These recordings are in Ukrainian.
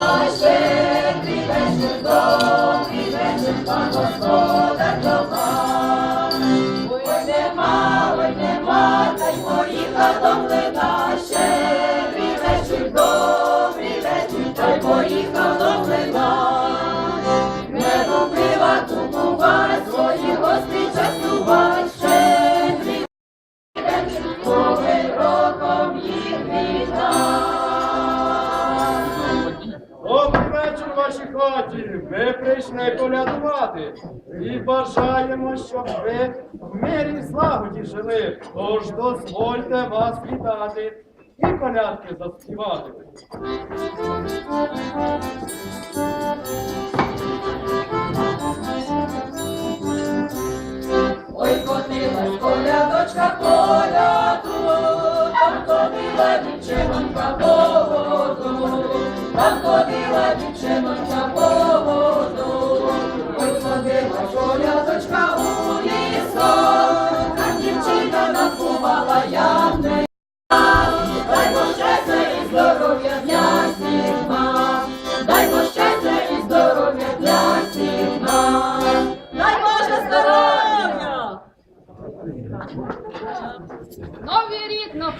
Щедрий вечір, Прийшли колядувати і бажаємо, щоб ви в мирі і злагоді жили. Тож дозвольте вас вітати і колядки заспівати. Ой, котилась колядочка коляду, там ходила дівчинонька по воду, там ходила дівчинонька по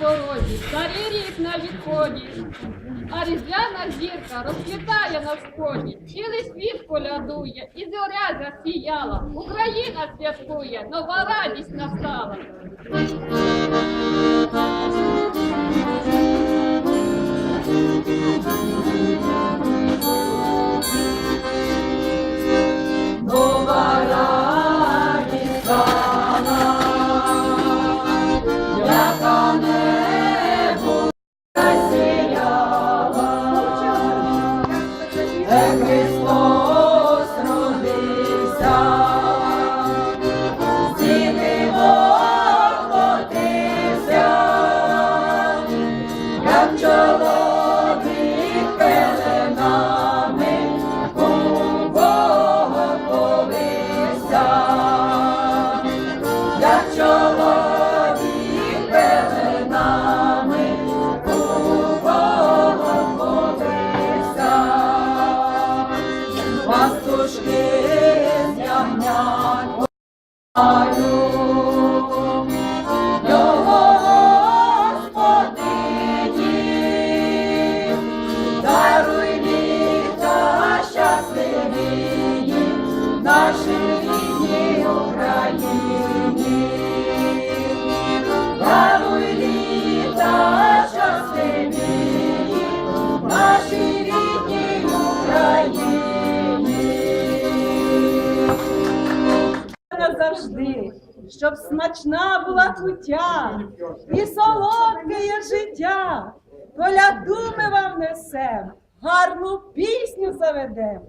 порозі, старий рік на відході, а різдвяна зірка розквітає на сході, цілий світ колядує, і зоря засіяла, Україна святкує, нова радість настала. 있어. Назавжди, щоб смачна була куття і солодке життя. Коляду ми вам несем, гарну пісню заведем.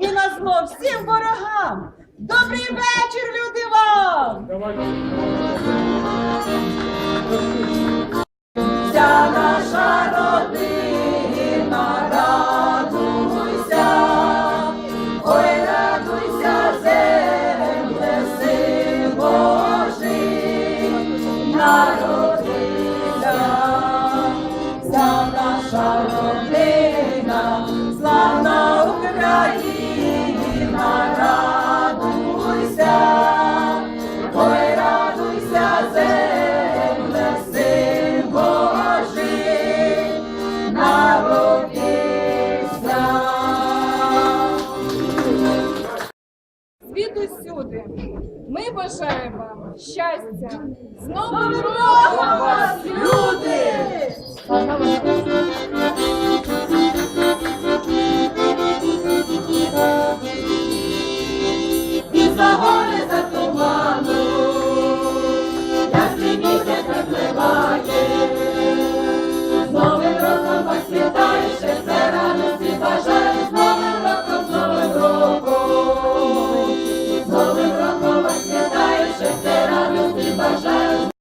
І на зло всім ворогам. Добрий вечір, люди вам! Народився. за наша родина, звідусюди. Ми бажаємо вам щастя. З Новим роком вас, люди! І за гори за туману, ясний місяць з новим роком вас вітає, радості бажає.